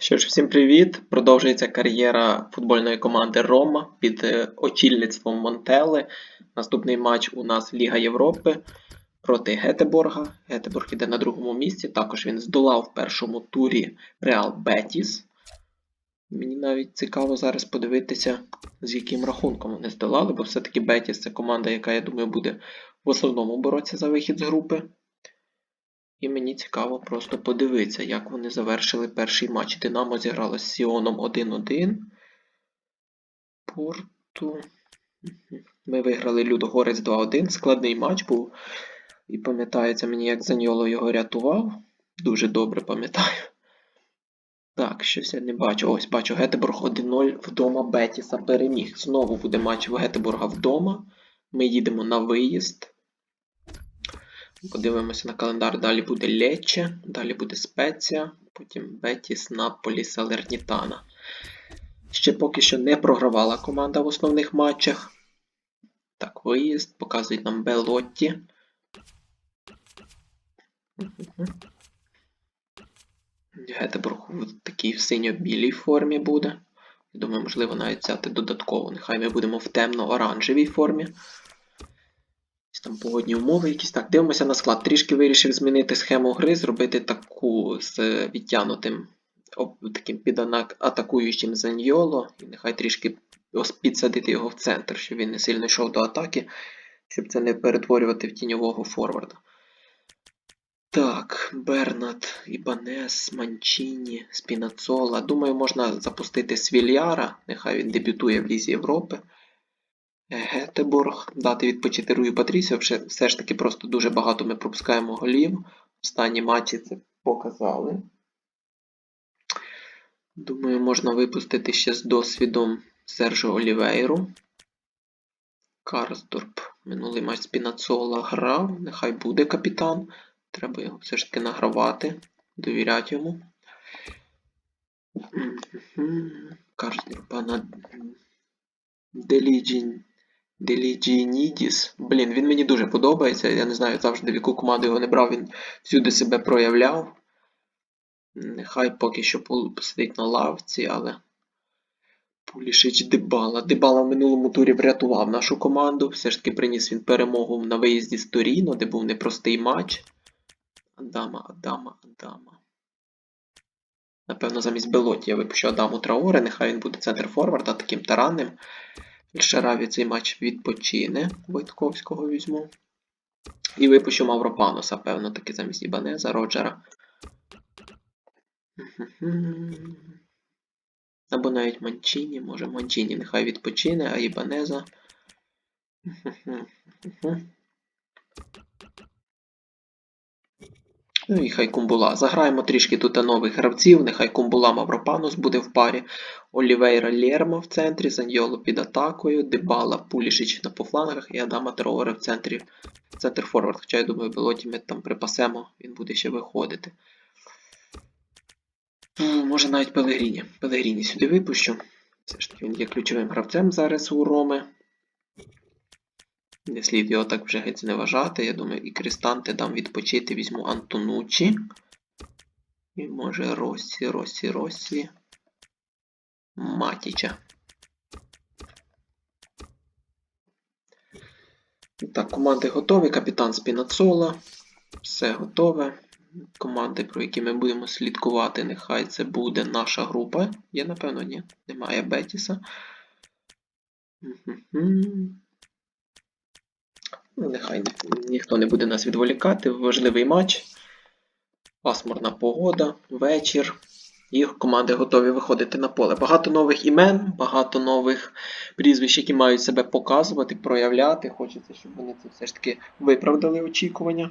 Що ж, всім привіт! Продовжується кар'єра футбольної команди Рома під е, очільництвом Монтели. Наступний матч у нас Ліга Європи проти Гетеборга. Гетеборг іде на другому місці. Також він здолав в першому турі Реал Бетіс. Мені навіть цікаво зараз подивитися, з яким рахунком вони здолали, бо все-таки Бетіс це команда, яка, я думаю, буде в основному боротися за вихід з групи. І мені цікаво просто подивитися, як вони завершили перший матч. Динамо зіграло з Сіоном 1-1. Порту. Ми виграли Людогорець 2-1. Складний матч був. І пам'ятається мені, як Заньоло його рятував. Дуже добре пам'ятаю. Так, щось я не бачу. Ось бачу Гетеборг 1-0 вдома Бетіса переміг. Знову буде матч в Гетеборга вдома. Ми їдемо на виїзд. Подивимося на календар. Далі буде Лече, далі буде Спеція, потім Бетіс, Наполі, Салернітана. Ще поки що не програвала команда в основних матчах. Так, виїзд, показують нам Белотті. Гетеборг в такій в синьо-білій формі буде. Я думаю, можливо, навіть взяти додатково. Нехай ми будемо в темно-оранжевій формі. Там погодні умови якісь. Так, дивимося на склад. Трішки вирішив змінити схему гри, зробити таку з відтянутим таким підатакуючим Заньйоло. І нехай трішки ос- підсадити його в центр, щоб він не сильно йшов до атаки, щоб це не перетворювати в тіньового форварда. Так, Бернат, Ібанес, Манчіні, Спінацола. Думаю, можна запустити Свільяра, нехай він дебютує в Лізі Європи. Гетеборг, дати відпочити Рую Патрісіо. Все, ж таки просто дуже багато ми пропускаємо голів. Останні матчі це показали. Думаю, можна випустити ще з досвідом Сержо Олівейру. Карсдорп. Минулий матч Спінацола грав. Нехай буде капітан. Треба його все ж таки награвати, довіряти йому. Карсдорпа на Деліджін. Деліджінідіс. Блін, він мені дуже подобається. Я не знаю завжди в яку команду його не брав, він всюди себе проявляв. Нехай поки що посидить на лавці, але. Пулішич Дебала. Дебала в минулому турі врятував нашу команду. Все ж таки приніс він перемогу на виїзді з Торіно, де був непростий матч. Адама, Адама, Адама. Напевно, замість Белоті я випущу Адаму Траоре, нехай він буде центр форварда таким таранним. Шараві цей матч відпочине. Войтковського візьму. І випущу Мавропаноса, певно, таки замість Ібанеза, Роджера. Або навіть Манчіні, може Манчіні нехай відпочине, а Ібанеза. Ну і хай Кумбула. Заграємо трішки тут нових гравців. Нехай Кумбула Мавропанос буде в парі. Олівейра Лєрма в центрі, Заньйоло під атакою, Дебала Пулішич на пофлангах і Адама Траоре в центрі. Центр форвард. Хоча я думаю, Белоті ми там припасемо, він буде ще виходити. Ну, Може навіть Пелегріні. Пелегріні сюди випущу. Все ж таки він є ключовим гравцем зараз у Роми. Не слід його так вже геть не вважати. Я думаю, і Крістанте дам відпочити, візьму Антонучі. І може Росі, Росі, Росі. Матіча. Так, команди готові. Капітан Спінацола. Все готове. Команди, про які ми будемо слідкувати, нехай це буде наша група. Є, напевно, ні. Немає Бетіса. Ну, нехай ніхто не буде нас відволікати. Важливий матч. Пасмурна погода, вечір. І команди готові виходити на поле. Багато нових імен, багато нових прізвищ, які мають себе показувати, проявляти. Хочеться, щоб вони це все ж таки виправдали очікування.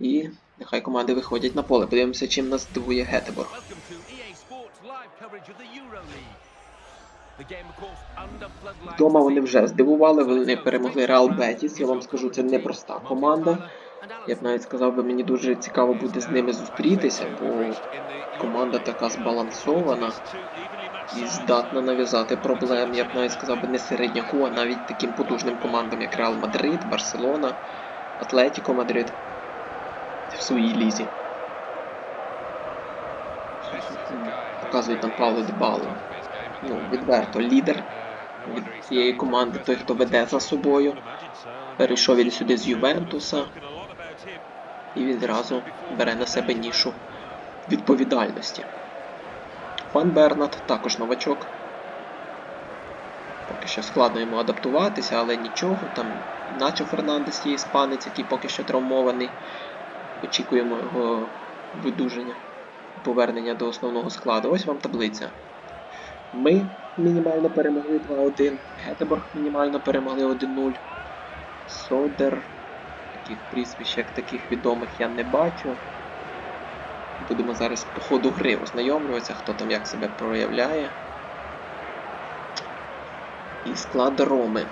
І нехай команди виходять на поле. Подивимося, чим нас здивує Гетеборг. Вдома вони вже здивували, вони перемогли Реал Бетіс. Я вам скажу, це непроста команда. Я б навіть сказав би, мені дуже цікаво буде з ними зустрітися, бо команда така збалансована і здатна нав'язати проблем. Я б навіть сказав би не середняку, а навіть таким потужним командам, як Реал Мадрид, Барселона, Атлетіко Мадрид в своїй лізі. Показують нам Павло Дебалу. Ну, відверто лідер від цієї команди, той, хто веде за собою. Перейшов він сюди з Ювентуса і відразу бере на себе нішу відповідальності. Фан Бернат також новачок. Поки що складно йому адаптуватися, але нічого. Там Начо Фернандес є іспанець, який поки що травмований. Очікуємо його видуження, повернення до основного складу. Ось вам таблиця. Ми мінімально перемогли 2-1. Гетеборг мінімально перемогли 1-0. Содер. Таких прізвищ, як таких відомих я не бачу. Будемо зараз по ходу гри ознайомлюватися, хто там як себе проявляє. І склад Роми.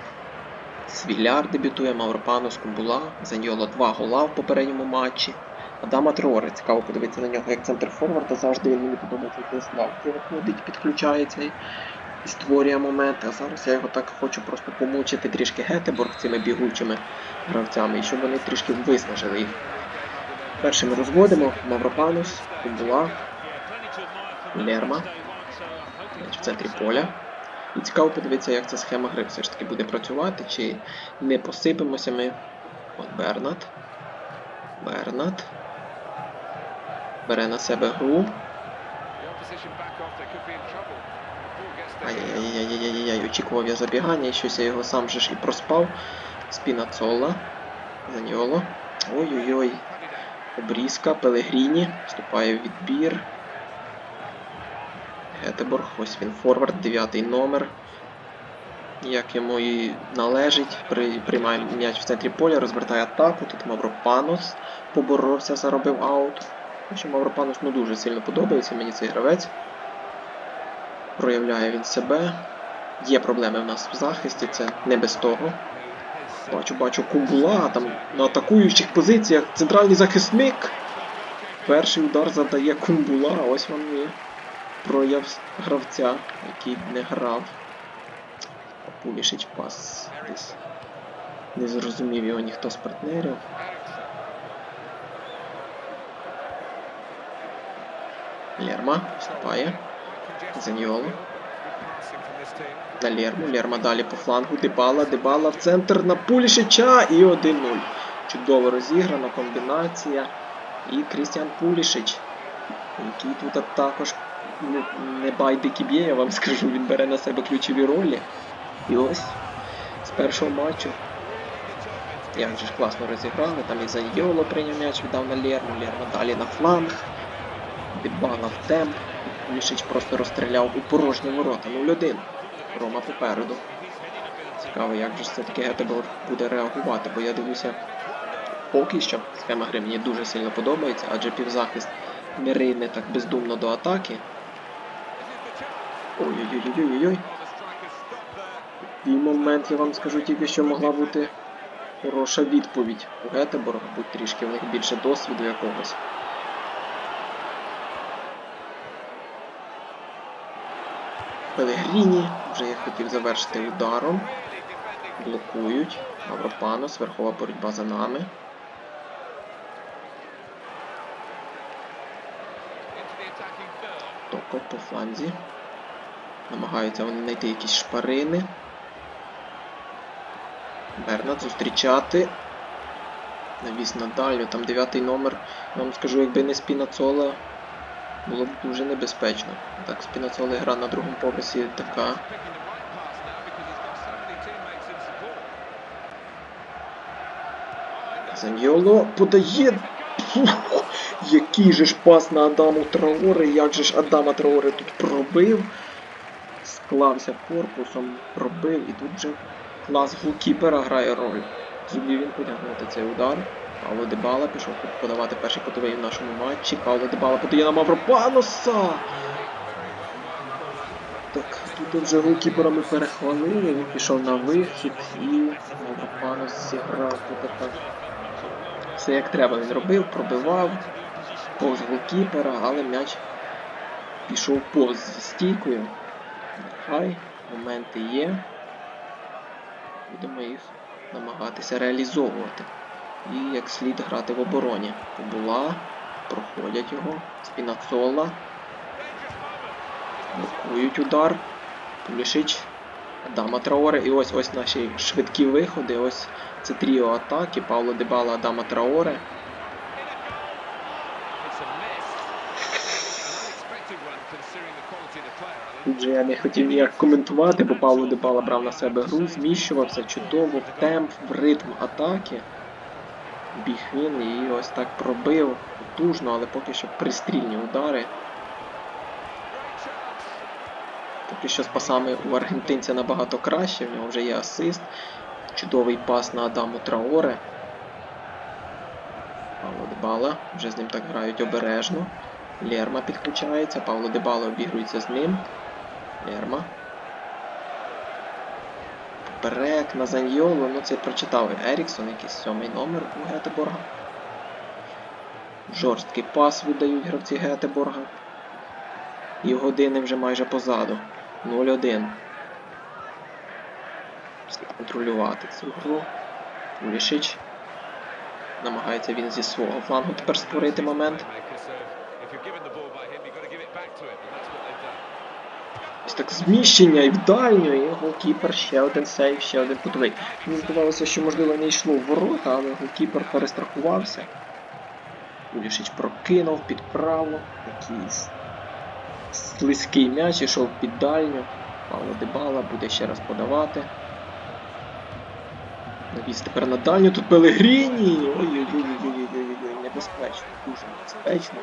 Свіляр дебютує, Мавропанос, Кумбула, Заньоло 2 гола в попередньому матчі. Адама Троре, цікаво подивитися на нього як центр форварда, завжди він мені подобається як славки виходить, підключається і, створює моменти. А зараз я його так хочу просто помучити трішки Гетеборг цими бігучими гравцями, і щоб вони трішки виснажили їх. Першими розводимо Мавропанус, Кумбула, Лерма. В центрі поля. І цікаво подивитися, як ця схема гри все ж таки буде працювати, чи не посипемося ми. От Бернат. Бернат. Бере на себе гру. Ай-яй-яй-яй-яй-яй, очікував я забігання, і щось я його сам же ж і проспав. Спіна Спінацола. Заньоло. Ой-ой-ой. Обрізка, Пелегріні. Вступає в відбір. Гетеборг, ось він форвард, дев'ятий номер. Як йому і належить, при, приймає м'яч в центрі поля, розвертає атаку. Тут Мавропанос поборовся, заробив аут. Що Мавропанос ну дуже сильно подобається мені цей гравець. Проявляє він себе. Є проблеми в нас в захисті, це не без того. Бачу, бачу Кумбула там на атакуючих позиціях. Центральний захисник. Перший удар задає Кумбула, ось вам є прояв гравця, який не грав. Пулішич пас десь. Не зрозумів його ніхто з партнерів. Лерма вступає. Заньоло. На Лерму. Лерма далі по флангу. Дебала, Дебала в центр на Пулішича і 1-0. Чудово розіграна комбінація. І Крістіан Пулішич, який тут також не, байдики б'є, я вам скажу, він бере на себе ключові ролі. І ось з першого матчу. Як же ж класно розіграли, там і Заньоло прийняв м'яч, віддав на Лерму, Лерма далі на фланг. Дебала в темп. Пулішич просто розстріляв у порожні ворота. 0-1. Рома попереду. Цікаво, як же все-таки Гетеборг буде реагувати, бо я дивлюся, поки що схема гри мені дуже сильно подобається, адже півзахист не рине так бездумно до атаки. Ой-ой-ой-ой-ой. І момент, я вам скажу тільки, що могла бути хороша відповідь у Гетеборга, будь трішки в них більше досвіду якогось. Пелегріні вже я хотів завершити ударом. Блокують. Мавропанос, верхова боротьба за нами. Токо по фланзі. Намагаються вони знайти якісь шпарини. Бернат зустрічати. Навіс на дальню, там дев'ятий номер. Я вам скажу, якби не Спінацола, було б дуже небезпечно. Так, Спінацола гра на другому поверсі така. Заньоло подає. Який же ж пас на Адаму Траоре, як же ж Адама Траоре тут пробив. Склався корпусом, пробив і тут же клас голкіпера грає роль. Зумів він потягнути цей удар. Павло Дебала пішов подавати перший кутовий в нашому матчі. Павло Дебала подає на Мавропаноса. Так, тут вже голкіпера ми перехвалили, він пішов на вихід і Мавропанос зіграв тут так. Все як треба він робив, пробивав повз голкіпера, але м'яч пішов повз стійкою. Нехай, моменти є. Будемо їх намагатися реалізовувати. І як слід грати в обороні. Побула, проходять його, Спінацола. Блокують удар. Пулішич. Адама Траоре. І ось ось наші швидкі виходи. Ось це тріо атаки. Павло Дебала, Адама Траоре. Тут же я не хотів ніяк коментувати, бо Павло Дебала брав на себе гру, зміщувався чудово в темп, в ритм атаки. Біг він і ось так пробив потужно, але поки що пристрільні удари. Поки що з пасами у аргентинця набагато краще, в нього вже є асист. Чудовий пас на Адаму Траоре. Павло Дебала. Вже з ним так грають обережно. Лерма підключається, Павло Дебала обігрується з ним. Лерма. Поперек на Заньйолу, ну це прочитав Еріксон, якийсь сьомий номер у Гетеборга. Жорсткий пас віддають гравці Гетеборга. І години вже майже позаду. 0-1. Контролювати цю гру. Пулішич. Намагається він зі свого флангу тепер створити момент. Ось так зміщення і в дальню, і голкіпер ще один сейв, ще один кутовий. Мені здавалося, що можливо не йшло в ворота, але голкіпер перестрахувався. Пулішич прокинув під право. Якийсь слизький м'яч ішов під дальню. Павло Дебала буде ще раз подавати. Навіс тепер на дальню. Тут Пелегріні. Ой-ой-ой, небезпечно, дуже небезпечно.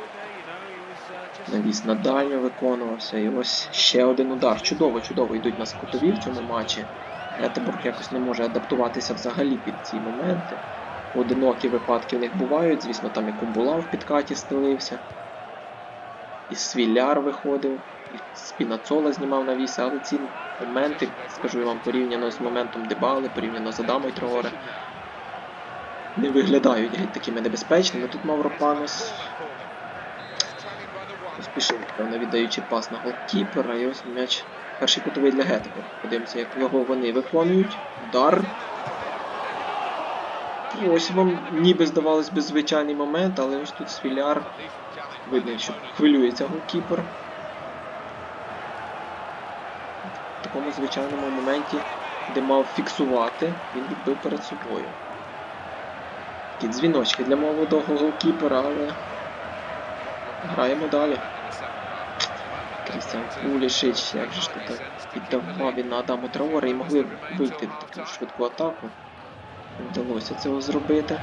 Навіс на дальню виконувався. І ось ще один удар. Чудово, чудово йдуть нас кутові в цьому матчі. Гетеборг якось не може адаптуватися взагалі під ці моменти. Одинокі випадки в них бувають, звісно, там і Кумбула в підкаті стелився. І Свіляр виходив, і Спінацола знімав навіси, але ці моменти, скажу я вам, порівняно з моментом Дебали, порівняно з Адамою Траоре, не виглядають такими небезпечними. Тут Мавропанос поспішив, певно, віддаючи пас на голкіпера, і ось м'яч перший кутовий для Гетеборг. Подивимося, як його вони виконують. Удар. І ось вам ніби здавалось би звичайний момент, але ось тут Свіляр. Видно, що хвилюється голкіпер. В такому звичайному моменті, де мав фіксувати, він відбив перед собою. Такі дзвіночки для молодого голкіпера, але граємо далі. Крістіан Пулішич, як же ж тут так піддавав він на Адаму Траоре і могли вийти в таку швидку атаку. Не вдалося цього зробити.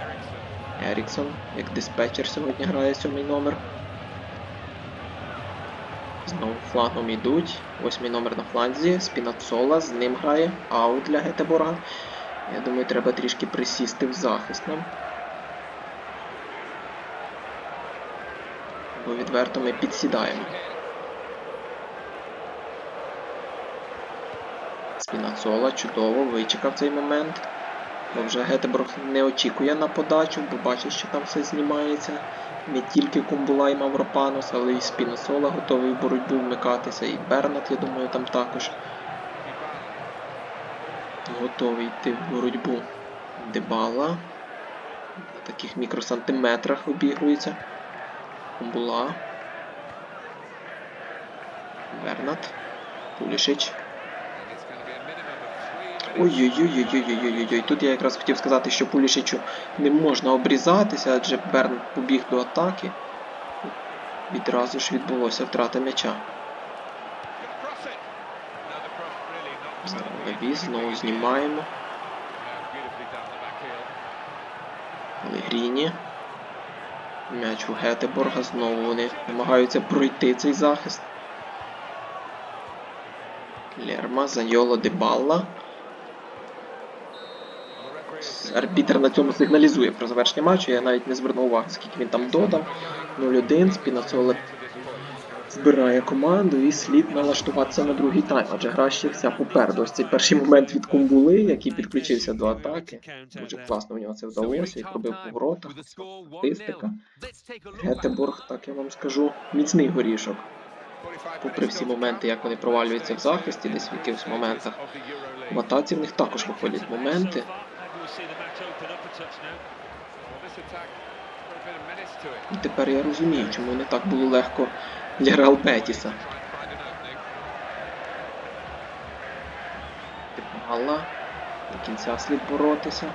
Еріксон, як диспетчер сьогодні грає сьомий номер. Знову флангом йдуть. Восьмий номер на фланзі. Спінацола з ним грає. Аут для Гетеборга. Я думаю, треба трішки присісти в захист нам. Бо відверто ми підсідаємо. Спінацола чудово вичекав цей момент. Бо вже Гетеборг не очікує на подачу, бо бачить, що там все знімається. Не тільки Кумбула і Мавропанос, але й Спіносола готовий в боротьбу вмикатися, і Бернат, я думаю, там також готовий йти в боротьбу. Дебала. На таких мікросантиметрах обігрується. Кумбула. Бернат. Пулішич. Ой-ой-ой-ой-ой-ой-ой-ой. Тут я якраз хотів сказати, що Пулішичу не можна обрізатися, адже Берн побіг до атаки. Відразу ж відбулося втрата м'яча. Знову знову знімаємо. Алегріні. М'яч у Гетеборга. Знову вони намагаються пройти цей захист. Лерма, Заньоло, Дебалла. Арбітер на цьому сигналізує про завершення матчу. Я навіть не звернув увагу, скільки він там додав. 0-1, Спінацола збирає команду і слід налаштуватися на другий тайм, адже гра ще вся попереду. Ось цей перший момент від Кумбули, який підключився до атаки. Дуже класно в нього це вдалося і пробив по воротах. Статистика. Гетеборг, так я вам скажу, міцний горішок. Попри всі моменти, як вони провалюються в захисті, десь в якихось моментах. В атаці в них також виходять моменти. І тепер я розумію, чому не так було легко Ярал Петіса. Мала. До кінця слід боротися.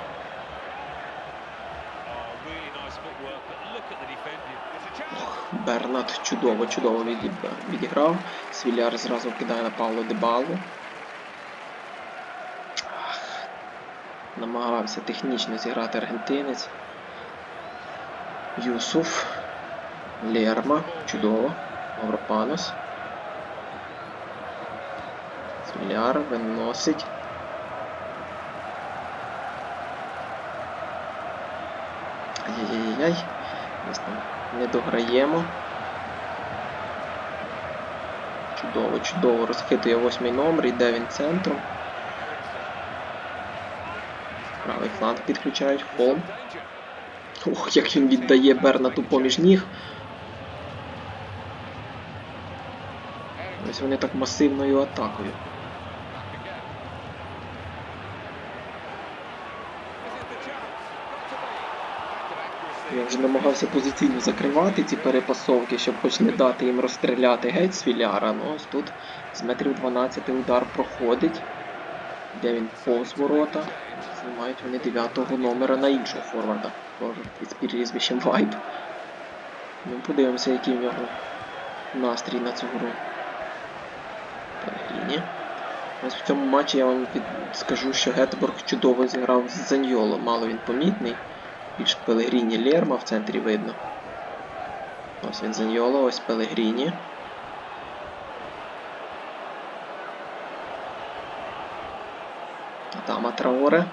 Бернат чудово, чудово відіграв. Свіляр зразу кидає на Павло Дебалу. Намагався технічно зіграти аргентинець. Юсуф. Лерма. Чудово. Мавропанос. Свіляр виносить. Ай-яй-яй-яй. Десь там не дограємо. Чудово, чудово. Розхитує восьмий номер, йде він центром. Правий фланг підключають. Холм. Ох, як він віддає Бернату поміж ніг. Ось вони так масивною атакою. Я вже намагався позиційно закривати ці перепасовки, щоб хоч не дати їм розстріляти геть з філяра. Ну ось тут з метрів 12 удар проходить. Де він повз ворота. Знімають вони 9 номера на іншого форварда. Із прізвищем Вайб. Ну, подивимося, який в нього настрій на цю гру. Пелегріні. Ось в цьому матчі я вам скажу, що Гетеборг чудово зіграв з Заньоло. Мало він помітний. Більш Пелегріні Лерма в центрі видно. Ось він Заньоло, ось Пелегріні. Адама Траоре.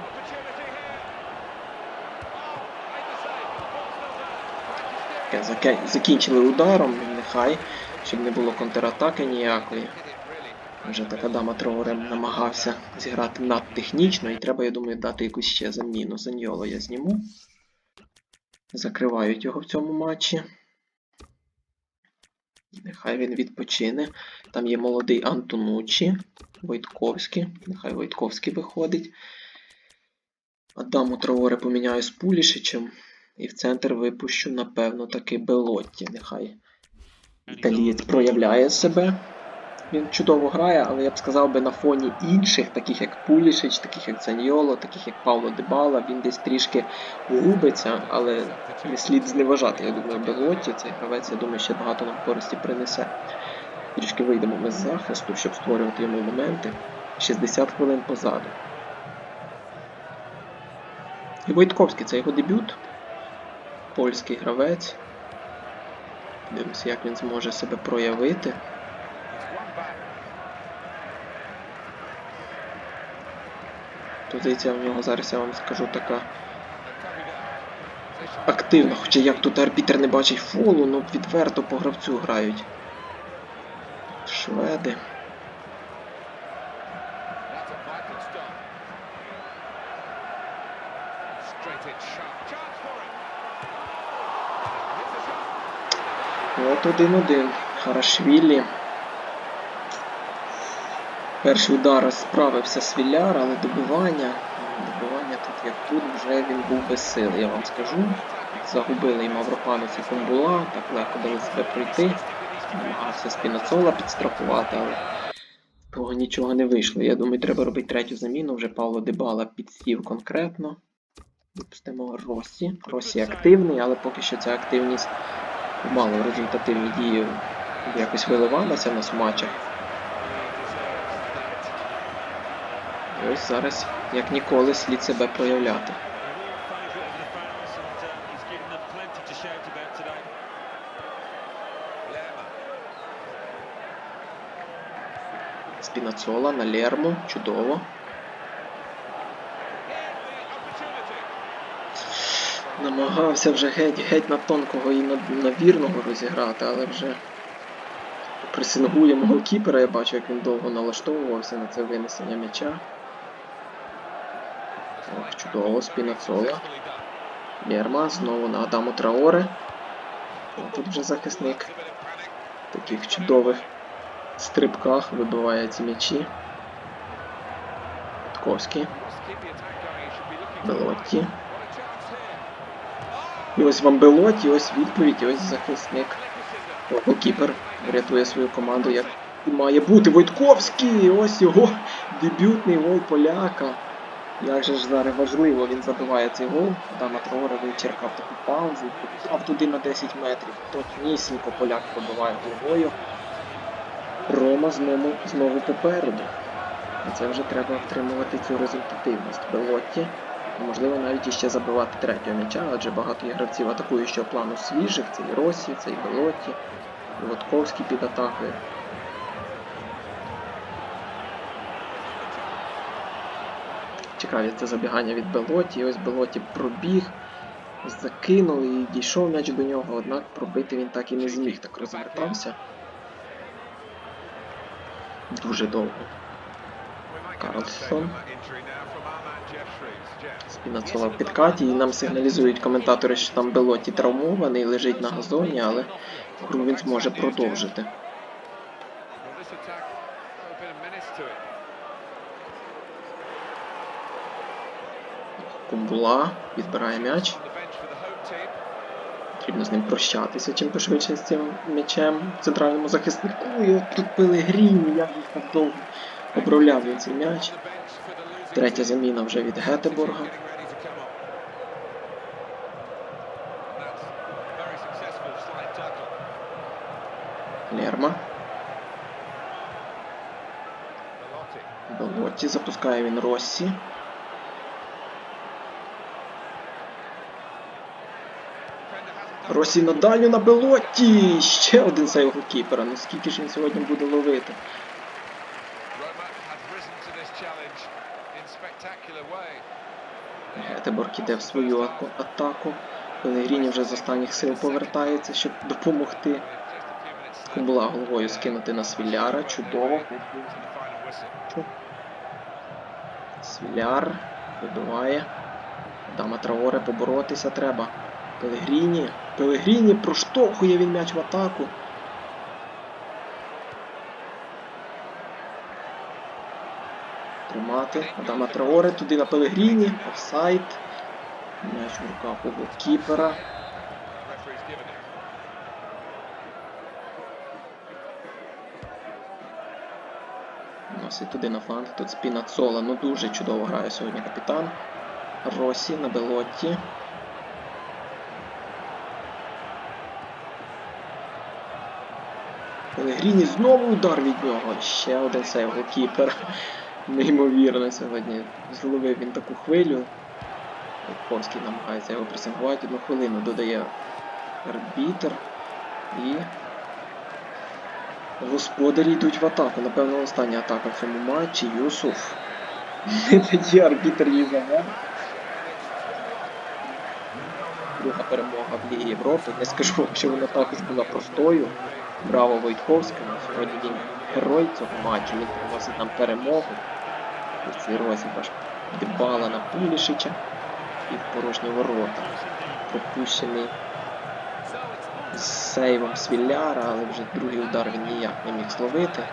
Закінчили ударом, нехай, щоб не було контратаки ніякої. Вже так Адама Траоре намагався зіграти надтехнічно, і треба, я думаю, дати якусь ще заміну. Заньоло я зніму. Закривають його в цьому матчі. Нехай він відпочине. Там є молодий Антонучі, Войтковський. Нехай Войтковський виходить. Адаму Траоре поміняю з Пулішичем. І в центр випущу, напевно, таки Белотті. Нехай італієць проявляє себе. Він чудово грає, але я б сказав би на фоні інших, таких як Пулішич, таких як Заньоло, таких як Павло Дебала, він десь трішки губиться, але не слід зневажати. Я думаю, Белотті, цей гравець, я думаю, ще багато нам користі принесе. Трішки вийдемо ми з захисту, щоб створювати йому моменти. 60 хвилин позаду. І Войтковський це його дебют. Польський гравець. Дивимося, як він зможе себе проявити. Позиція в нього зараз, я вам скажу, така активна. Хоча як тут арбітер не бачить фолу, ну відверто по гравцю грають. Шведи. That's a vital Перший удар справився Свіляр, але добивання. Добивання тут як тут вже він був без сили, я вам скажу. Загубили і Мавропанос і Комбула, так легко дали себе пройти. Намагався Спінацола підстрахувати, але того нічого не вийшло. Я думаю, треба робити третю заміну. Вже Павло Дебала підсів конкретно. Випустимо Росі. Росі активний, але поки що ця активність мало результативні дії якось виливалася в нас в матчах. Ось зараз, як ніколи, слід себе проявляти. Спінацола на Лерму, чудово. Намагався вже геть, геть на тонкого і на, на вірного розіграти, але вже пресингує голкіпера, я бачу, як він довго налаштовувався на це винесення м'яча. Ох, чудово. Successfully done. Знову на Адаму Траоре. О, тут вже захисник в таких чудових стрибках вибиває ці м'ячі. Chance here. І ось вам Белоті, ось відповідь, і ось захисник. О, Голкіпер врятує свою команду як І має бути Войтковський! Ось його дебютний гол поляка. Як же ж зараз важливо, він забиває цей гол. Дама Троре вичеркав таку паузу, попав туди на 10 метрів. Точнісінько поляк пробиває головою. Рома знову, знову попереду. І це вже треба втримувати цю результативність. Белотті, можливо навіть іще забивати третього м'яча, адже багато є гравців атакуючого плану свіжих, це і Росі, це і Белотті, і Вотковський під атакою. Цікаві це забігання від Белоті. Ось Белоті пробіг, закинув і дійшов м'яч до нього, однак пробити він так і не зміг, так розвертався. Дуже довго. Карлсон. Спінацола в підкаті, і нам сигналізують коментатори, що там Белоті травмований, лежить на газоні, але гру він зможе продовжити. Кумбула відбирає м'яч. Потрібно з ним прощатися чим пошвидше з цим м'ячем центральному захиснику. І от тут Пелегріні, як їх так довго обробляв він цей м'яч. Третя заміна вже від Гетеборга. Лерма. Белотті запускає він Россі. Росі на дальню на Белотті! Ще один сейв голкіпера. Ну скільки ж він сьогодні буде ловити? Гетеборг іде в свою атаку. Пелегріні вже з останніх сил повертається, щоб допомогти. Кумбла головою скинути на Свіляра. Чудово. Свіляр вибиває. Дама Траоре поборотися треба. Пелегріні. Пелегріні проштовхує він м'яч в атаку. Тримати. Адама Траоре туди на Пелегріні. Офсайд. М'яч в руках у голкіпера. Носить туди на фланг. Тут Спінацола. Ну дуже чудово грає сьогодні капітан. Росі на Белотті. Пелегріні знову удар від нього. Ще один сейв голкіпер. Неймовірно сьогодні. Зловив він таку хвилю. Войтковський намагається його пресингувати. Одну хвилину додає арбітер. І. Господарі йдуть в атаку. Напевно, остання атака в цьому матчі. Юсуф. Дає арбітер її загад. Друга перемога в Лігі Європи. Не скажу, що вона також була простою. Браво Войтковському. Сьогодні він герой цього матчу. Він приносить нам перемогу. І цей розіграш Дебала на Пулішича і в порожні ворота. Пропущений з сейвом Свіляра, але вже другий удар він ніяк не міг зловити.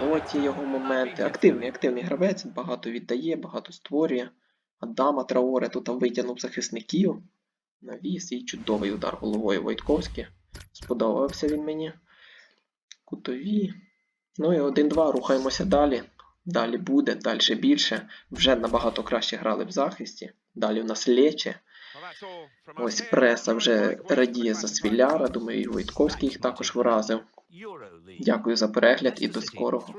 Лоті його моменти. Активний, активний гравець, багато віддає, багато створює. Адама Траоре тут витягнув захисників. Навіс і чудовий удар головою Войтковський. Сподобався він мені. Кутові. Ну і 1-2, рухаємося далі. Далі буде, далі більше. Вже набагато краще грали в захисті. Далі у нас Лече. Ось преса вже радіє за Свіляра. Думаю, і Войтковський їх також вразив. Дякую за перегляд і до скорого.